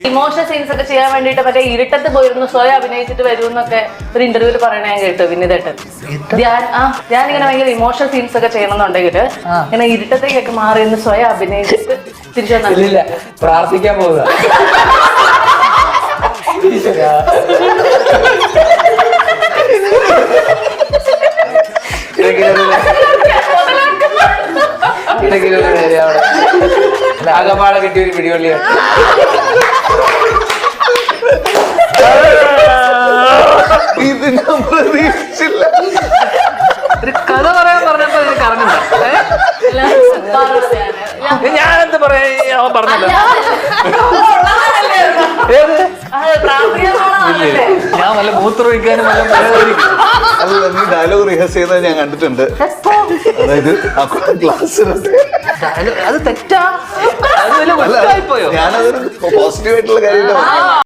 Emotional scenes ഒക്കെ ചെയ്യാൻ വേണ്ടിട്ട് മറ്റേ ഇരുട്ടത്ത് പോയിരുന്നു സ്വയം അഭിനയിച്ചിട്ട് വരുമെന്നൊക്കെ ഒരു ഇന്റർവ്യൂൽ പറയണ ഞാൻ കേട്ടു വിനീതേട്ടൻ. ഞാൻ ആ ഞാൻ ഇങ്ങനെ ഭയങ്കര ഇമോഷണൽ സീൻസ് ഒക്കെ ചെയ്യണമെന്നുണ്ടെങ്കിൽ ഇങ്ങനെ ഇരുട്ടത്തേക്കൊക്കെ മാറി നിന്ന് സ്വയം അഭിനയിച്ചിട്ട് തിരിച്ചു വന്നില്ല പ്രാർത്ഥിക്കാൻ പോകുക ഈശ്വരാ. ഇടയ്ക്കിലൊരു ഇടയ്ക്കിലൊരു ആകപ്പാടെ കിട്ടിയ ഒരു പിടിവള്ളിയാണ് ഇത് ഞാൻ പ്രതീക്ഷിച്ചില്ല. ഒരു കഥ പറയാൻ പറഞ്ഞപ്പോ എനിക്ക് അറിഞ്ഞില്ല ഞാനെന്ത് പറയാ? അവൻ പറഞ്ഞല്ലോ. ഏത്? ഞാൻ വല്ല മൂത്രമൊഴിക്കാനും വല്ല. അല്ല നീ ഡയലോഗ് റിഹേഴ്സ് ചെയ്യുന്നത് ഞാൻ കണ്ടിട്ടുണ്ട്. അതായത് ക്ലാസ്സിലുണ്ട് അത് തെറ്റാ. അത് വലുതായിപ്പോയോ ഞാനതൊരു പോസിറ്റീവ് ആയിട്ടുള്ള കാര്യമായിട്ട്